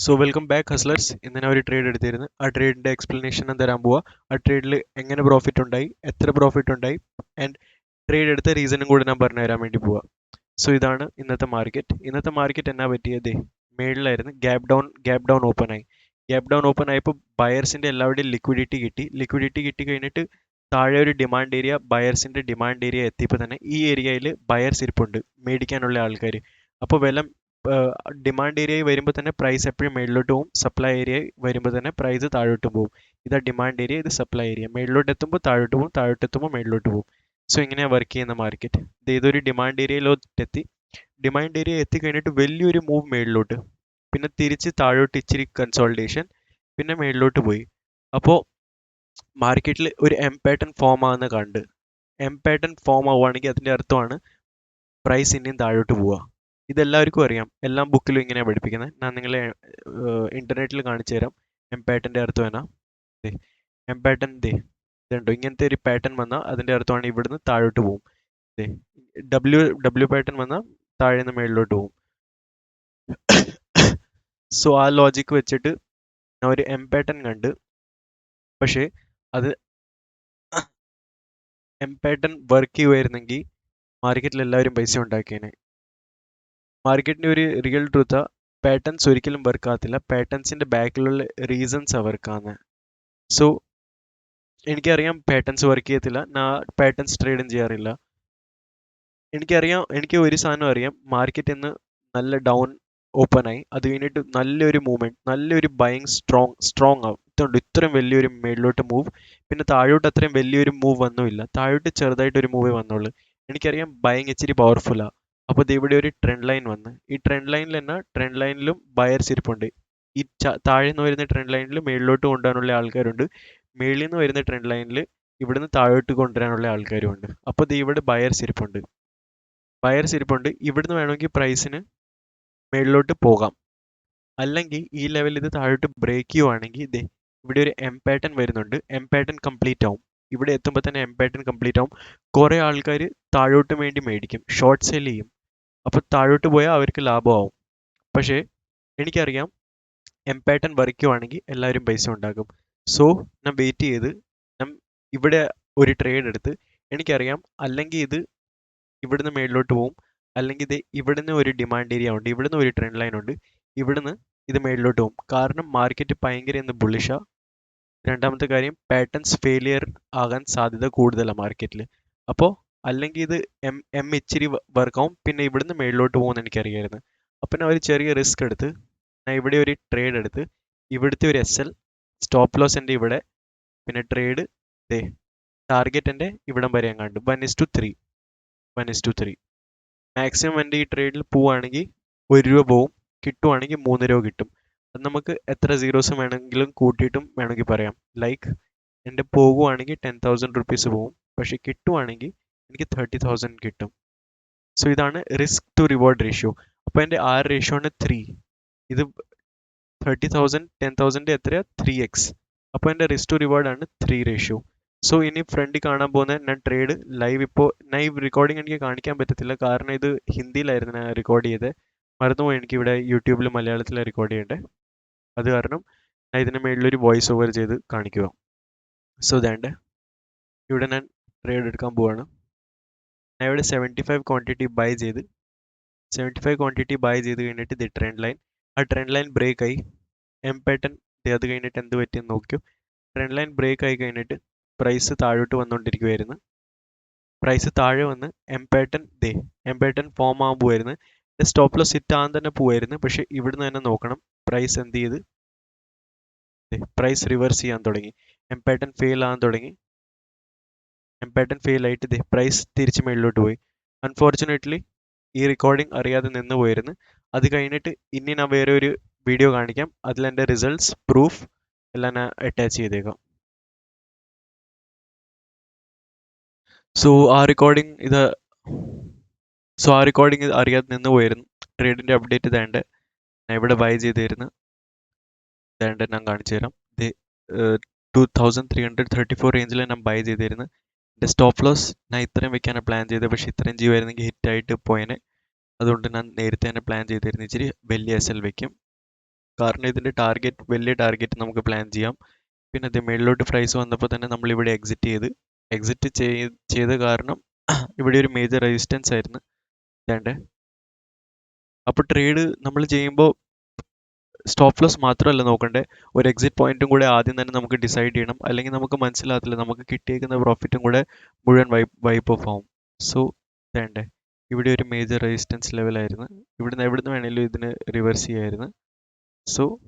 So welcome back ഹസ്ലർസ് ഇന്ന് ഞാൻ ഒരു ട്രേഡ് എടുത്തിരുന്നു. ആ ട്രേഡിന്റെ എക്സ്പ്ലനേഷൻ ഞാൻ തരാൻ പോവാ. ആ ട്രേഡിൽ എങ്ങനെ പ്രോഫിറ്റ് ഉണ്ടായി? എത്ര പ്രോഫിറ്റ് ഉണ്ടായി? ആൻഡ് ട്രേഡ് എടുത്ത റീസണും കൂടി ഞാൻ പറഞ്ഞു തരാൻ വേണ്ടി പോവാ. സോ ഇതാണ് ഇന്നത്തെ മാർക്കറ്റ് ഇന്നത്തെ മാർക്കറ്റ് എന്നാ പറ്റിയത്? മേളിലായിരുന്നു. Gap down gap down open ആയി. ഗ്യാപ് ഡൗൺ ഓപ്പൺ ആയപ്പോൾ ബയർസിന്റെ എല്ലാവരുടെയും ലിക്വിഡിറ്റി കിട്ടി. ലിക്വിഡിറ്റി കിട്ടി കഴിഞ്ഞിട്ട് താഴെ ഒരു ഡിമാൻഡ് ഏരിയ ബയർസിന്റെ ഡിമാൻഡ് ഏരിയ എത്തിയപ്പോൾ തന്നെ ഈ ഏരിയയിൽ ബയർസ് ഇരിപ്പുണ്ട്. മേടിക്കാനുള്ള ആൾക്കാർ അപ്പോൾ വില ഡിമാൻഡ് ഏരിയയിൽ വരുമ്പോൾ തന്നെ പ്രൈസ് എപ്പോഴും മേളിലോട്ട് പോകും സപ്ലൈ ഏരിയ വരുമ്പോൾ തന്നെ പ്രൈസ് താഴോട്ട് പോകും ഇതാ ഡിമാൻഡ് ഏരിയ ഇത് സപ്ലൈ ഏരിയ മേളിലോട്ട് എത്തുമ്പോൾ താഴോട്ട് പോകും താഴോട്ട് എത്തുമ്പോൾ മേളിലോട്ട് പോകും സോ ഇങ്ങനെയാണ് വർക്ക് ചെയ്യുന്ന മാർക്കറ്റ് ഇത് ഇതൊരു ഡിമാൻഡ് ഏരിയയിലോട്ട് എത്തി ഡിമാൻഡ് ഏരിയ എത്തി കഴിഞ്ഞിട്ട് വലിയൊരു മൂവ് മേളിലോട്ട്. പിന്നെ തിരിച്ച് താഴോട്ട് ഇച്ചിരി കൺസോൾട്ടേഷൻ പിന്നെ മേളിലോട്ട് പോയി. അപ്പോൾ മാർക്കറ്റിൽ ഒരു എം പാറ്റേൺ ഫോം ആകുന്ന കണ്ട്. എം പാറ്റേൺ ഫോം ആവുകയാണെങ്കിൽ അതിന്റെ അർത്ഥമാണ് പ്രൈസ് ഇനിയും താഴോട്ട് പോവുക. ഇതെല്ലാവർക്കും അറിയാം. എല്ലാം ബുക്കിലും ഇങ്ങനെയാണ് പഠിപ്പിക്കുന്നത്. ഞാൻ നിങ്ങളെ ഇന്റർനെറ്റിൽ കാണിച്ചു തരാം. എം പാറ്റന്റെ അർത്ഥം എന്നാ. എം പാറ്റൻ ദേ ഇതുണ്ടോ? ഇങ്ങനത്തെ ഒരു പാറ്റേൺ വന്നാൽ അതിന്റെ അർത്ഥമാണ് ഇവിടുന്ന് താഴോട്ട് പോകും ദേ ഡബ്ല്യു ഡബ്ല്യു പാറ്റേൺ വന്നാൽ താഴെ നിന്ന് മേളിലോട്ട് പോകും സോ ആ ലോജിക്ക് വെച്ചിട്ട് ഞാൻ ഒരു എം പാറ്റേൺ കണ്ട് പക്ഷേ അത് എം പാറ്റേൺ വർക്ക് ചെയ്യുമായിരുന്നെങ്കിൽ മാർക്കറ്റിൽ എല്ലാവരും പൈസ ഉണ്ടാക്കിയേനെ. മാർക്കറ്റിന്റെ ഒരു റിയൽ ട്രൂത്ത് പാറ്റേൺസ് ഒരിക്കലും വർക്ക് ആകത്തില്ല പാറ്റേൺസിന്റെ ബാക്കിലുള്ള റീസൺസ് വർക്കാന്ന് സോ എനിക്കറിയാം പാറ്റേൺസ് വർക്ക് ചെയ്യത്തില്ല ഞാൻ പാറ്റേൺസ് ട്രേഡും ചെയ്യാറില്ല. എനിക്കറിയാം എനിക്ക് ഒരു സാധനം അറിയാം. മാർക്കറ്റ് ഇന്ന് നല്ല ഡൗൺ ഓപ്പൺ ആയി. അത് കഴിഞ്ഞിട്ട് നല്ലൊരു മൂവ്മെന്റ് നല്ലൊരു ബയിങ് സ്ട്രോങ് സ്ട്രോങ് ആവും. ഇതുണ്ട് ഇത്രയും വലിയൊരു മേളിലോട്ട് മൂവ് പിന്നെ താഴോട്ട് അത്രയും വലിയൊരു മൂവ് വന്നുമില്ല. താഴോട്ട് ചെറുതായിട്ട് ഒരു മൂവേ വന്നുള്ളൂ. എനിക്കറിയാം ബയിങ് ഇച്ചിരി പവർഫുള്ളാണ് അപ്പോൾ ഇത് ഇവിടെ ഒരു ട്രെൻഡ് ലൈൻ വന്ന്. ഈ ട്രെൻഡ് ലൈനിൽ തന്നെ ട്രെൻഡ് ലൈനിലും ബയർസ് ഇരിപ്പുണ്ട്. ഈ താഴെ നിന്ന് വരുന്ന ട്രെൻഡ് ലൈനിൽ മേളിലോട്ട് കൊണ്ടുവരാനുള്ള ആൾക്കാരുണ്ട്. മേളിൽ നിന്ന് വരുന്ന ട്രെൻഡ് ലൈനിൽ ഇവിടുന്ന് താഴോട്ട് കൊണ്ടുവരാനുള്ള ആൾക്കാരും ഉണ്ട് അപ്പോൾ ഇത് ഇവിടെ ബയർസ് ഇരിപ്പുണ്ട്. ബയർസ് ഇരിപ്പുണ്ട്. ഇവിടുന്ന് വേണമെങ്കിൽ പ്രൈസിന് മേളിലോട്ട് പോകാം. അല്ലെങ്കിൽ ഈ ലെവലിൽ ഇത് താഴോട്ട് ബ്രേക്ക് ചെയ്യുവാണെങ്കിൽ ഇതേ ഇവിടെ ഒരു എം പാറ്റേൺ വരുന്നുണ്ട്. എം പാറ്റേൺ കംപ്ലീറ്റ് ആവും. ഇവിടെ എത്തുമ്പോൾ തന്നെ എം പാറ്റേൺ കംപ്ലീറ്റ് ആവും. കുറേ ആൾക്കാർ താഴോട്ട് വേണ്ടി മേടിക്കും. ഷോർട്ട് സെൽ ചെയ്യും. അപ്പോൾ താഴോട്ട് പോയാൽ അവർക്ക് ലാഭമാവും. പക്ഷേ എനിക്കറിയാം എം പാറ്റേൺ വരയ്ക്കുവാണെങ്കിൽ എല്ലാവരും പൈസ ഉണ്ടാക്കും. സോ ഞാൻ വെയിറ്റ് ചെയ്ത് ഞാൻ ഇവിടെ ഒരു ട്രേഡ് എടുത്ത് എനിക്കറിയാം അല്ലെങ്കിൽ ഇത് ഇവിടുന്ന് മേളിലോട്ട് പോവും അല്ലെങ്കിൽ ഇത് ഇവിടുന്ന് ഒരു ഡിമാൻഡ് ഏരിയ ഉണ്ട് ഇവിടുന്ന് ഒരു ട്രെൻഡ് ലൈൻ ഉണ്ട് ഇവിടുന്ന് ഇത് മേളിലോട്ട് പോകും കാരണം മാർക്കറ്റ് ഭയങ്കര ഇന്ന് ബുള്ളിഷാ രണ്ടാമത്തെ കാര്യം പാറ്റേൺസ് ഫെയിലിയർ ആകാൻ സാധ്യത കൂടുതലാണ് മാർക്കറ്റിൽ അപ്പോൾ അല്ലെങ്കിൽ ഇത് എം എം ഇച്ചിരി വർക്കാവും. പിന്നെ ഇവിടുന്ന് മേളിലോട്ട് പോകുമെന്ന് എനിക്കറിയായിരുന്നു. അപ്പം ഞാൻ ഒരു ചെറിയ റിസ്ക് എടുത്ത് ഞാൻ ഇവിടെ ഒരു ട്രേഡ് എടുത്ത് ഇവിടുത്തെ ഒരു എസ് എൽ സ്റ്റോപ്പ് ലോസ് എന്റെ ഇവിടെ പിന്നെ ട്രേഡ് ദേ ടാർഗറ്റ് എന്റെ ഇവിടം വരെ ഞാൻ one is two three one is two three maximum എന്റെ ഈ ട്രേഡിൽ പോവുകയാണെങ്കിൽ ഒരു രൂപ പോവും. കിട്ടുവാണെങ്കിൽ മൂന്ന് രൂപ കിട്ടും. അത് നമുക്ക് എത്ര സീറോസ് വേണമെങ്കിലും കൂട്ടിയിട്ടും വേണമെങ്കിൽ പറയാം. ലൈക്ക് എന്റെ പോകുവാണെങ്കിൽ ടെൻ തൗസൻഡ് റുപ്പീസ് പോവും. പക്ഷേ കിട്ടുവാണെങ്കിൽ എനിക്ക് തേർട്ടി തൗസൻഡ് കിട്ടും. സോ ഇതാണ് റിസ്ക് ടു റിവാർഡ് റേഷ്യോ അപ്പോൾ എന്റെ ആർ റേഷ്യോ ആണ് ത്രീ ഇത് തേർട്ടി തൗസൻഡ് ടെൻ തൗസൻഡ് എത്രയാ? ത്രീ എക്സ് അപ്പോൾ എന്റെ റിസ്ക് ടു റിവാർഡ് ആണ് ത്രീ റേഷ്യോ സോ ഇനി ഫ്രണ്ടിൽ കാണാൻ പോകുന്ന ഞാൻ ട്രേഡ് ലൈവ് ഇപ്പോൾ ലൈവ് റെക്കോർഡിംഗ് എനിക്ക് കാണിക്കാൻ പറ്റത്തില്ല. കാരണം ഇത് ഹിന്ദിയിലായിരുന്നു ഞാൻ റെക്കോർഡ് ചെയ്തത് മറന്നുപോയി എനിക്ക് ഇവിടെ യൂട്യൂബിൽ മലയാളത്തിൽ റെക്കോർഡ് ചെയ്യണ്ടേ? അത് കാരണം ഞാൻ ഇതിന് മേളിലൊരു വോയിസ് ഓവർ ചെയ്ത് കാണിക്കുക. സോ ഇതാണ്ട് ഇവിടെ ഞാൻ ട്രേഡ് എടുക്കാൻ പോവാണ്. ഞാൻ ഇവിടെ സെവന്റി ഫൈവ് ക്വാണ്ടിറ്റി ബൈ ചെയ്ത് സെവന്റി ഫൈവ് ക്വാണ്ടിറ്റി ബൈ ചെയ്ത് കഴിഞ്ഞിട്ട് ഇത് ട്രെൻഡ് ലൈൻ ആ ട്രെൻഡ് ലൈൻ ബ്രേക്ക് ആയി. എം പാറ്റേൺ അത് കഴിഞ്ഞിട്ട് എന്ത് പറ്റിയെന്ന് നോക്കിയോ? ട്രെൻഡ് ലൈൻ ബ്രേക്ക് ആയി കഴിഞ്ഞിട്ട് പ്രൈസ് താഴോട്ട് വന്നുകൊണ്ടിരിക്കുമായിരുന്നു പ്രൈസ് താഴെ വന്ന് എം പാറ്റേൺ ദേ എം പാറ്റേൺ ഫോം ആകാൻ സ്റ്റോപ്പ് ലോസ് ഹിറ്റ് ആകാൻ തന്നെ പോവായിരുന്നു. പക്ഷേ ഇവിടുന്ന് തന്നെ നോക്കണം. പ്രൈസ് എന്ത് ചെയ്ത്? പ്രൈസ് റിവേഴ്സ് ചെയ്യാൻ തുടങ്ങി. എം പാറ്റേൺ ഫെയിൽ ആകാൻ തുടങ്ങി. എം ഫെയിലായിട്ട് ദേ പ്രൈസ് തിരിച്ച് മേളിലോട്ട് പോയി. അൺഫോർച്ചുനേറ്റ്ലി ഈ റെക്കോർഡിംഗ് അറിയാതെ നിന്ന് പോയിരുന്നു. അത് കഴിഞ്ഞിട്ട് ഇനി ഞാൻ വേറെ ഒരു വീഡിയോ കാണിക്കാം. അതിൽ എന്റെ റിസൾട്ട്സ് പ്രൂഫ് എല്ലാം ഞാൻ അറ്റാച്ച് ചെയ്തേക്കാം. സോ ആ റെക്കോർഡിംഗ് ഇത് സോ ആ റെക്കോർഡിംഗ് അറിയാതെ നിന്ന് പോയിരുന്നു. ട്രേഡിന്റെ അപ്ഡേറ്റ് ഇതേണ്ട ഞാൻ ഇവിടെ ബൈ ചെയ്തിരുന്നു. ഇതേണ്ട ഞാൻ കാണിച്ചു തരാം. ഇത് two thousand three hundred thirty four റേഞ്ചിൽ ഞാൻ ബൈ ചെയ്തിരുന്നു. സ്റ്റോപ്പ് ലോസ് ഞാൻ ഇത്രയും വെക്കാനാണ് പ്ലാൻ ചെയ്തത് പക്ഷേ ഇത്രയും ചെയ്യുമായിരുന്നെങ്കിൽ ഹിറ്റായിട്ട് പോയേനെ. അതുകൊണ്ട് ഞാൻ നേരത്തെ തന്നെ പ്ലാൻ ചെയ്തിരുന്നു ഇച്ചിരി വലിയ എസ് എൽ വെക്കും. കാരണം ഇതിന്റെ ടാർഗറ്റ് വലിയ ടാർഗറ്റ് നമുക്ക് പ്ലാൻ ചെയ്യാം. പിന്നെ അത് മേളിലോട്ട് പ്രൈസ് വന്നപ്പോൾ തന്നെ നമ്മൾ ഇവിടെ എക്സിറ്റ് ചെയ്ത് എക്സിറ്റ് ചെയ്ത കാരണം ഇവിടെ ഒരു മേജർ റെസിസ്റ്റൻസ് ആയിരുന്നു. വേണ്ടേ അപ്പോൾ ട്രേഡ് നമ്മൾ ചെയ്യുമ്പോൾ സ്റ്റോപ്പ് ലോസ് മാത്രമല്ല നോക്കണ്ടേ. ഒരു എക്സിറ്റ് പോയിന്റും കൂടെ ആദ്യം തന്നെ നമുക്ക് ഡിസൈഡ് ചെയ്യണം. അല്ലെങ്കിൽ നമുക്ക് മനസ്സിലാകത്തില്ല നമുക്ക് കിട്ടിയേക്കുന്ന പ്രോഫിറ്റും കൂടെ മുഴുവൻ വൈ വൈപ്പ് ഓഫ് ആവും. സോ വേണ്ടേ? ഇവിടെ ഒരു മേജർ റെസിസ്റ്റൻസ് ലെവലായിരുന്നു ഇവിടുന്ന് എവിടുന്ന് വേണമെങ്കിലും ഇതിന് റിവേഴ്സ് ചെയ്യായിരുന്നു. സോ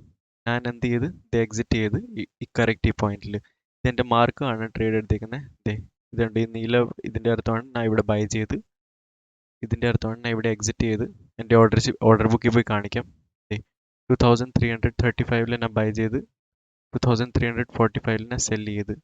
ഞാൻ എന്ത് ചെയ്ത്? ഇത് എക്സിറ്റ് ചെയ്ത് ഈ കറക്റ്റ് ഈ പോയിന്റിൽ ഇതെന്റെ മാർക്കാണ് ട്രേഡ് എടുത്തേക്കുന്നത് ദേ ഇതുണ്ട്. ഈ നീല ഇതിന്റെ അർത്ഥമാണ് ഞാൻ ഇവിടെ ബൈ ചെയ്ത്. ഇതിന്റെ അർത്ഥമാണ് ഞാൻ ഇവിടെ എക്സിറ്റ് ചെയ്ത്. എന്റെ ഓർഡർ ഓർഡർ ബുക്കിൽ പോയി കാണിക്കാം. തൗസൻഡ് ത്രീ ഹൺഡ്രഡ് തേർട്ടി ഫൈവിൽ ഞാൻ ബൈ ചെയ്ത് two thousand three hundred forty ഫൈവിൽ ഞാൻ സെൽ ചെയ്ത്.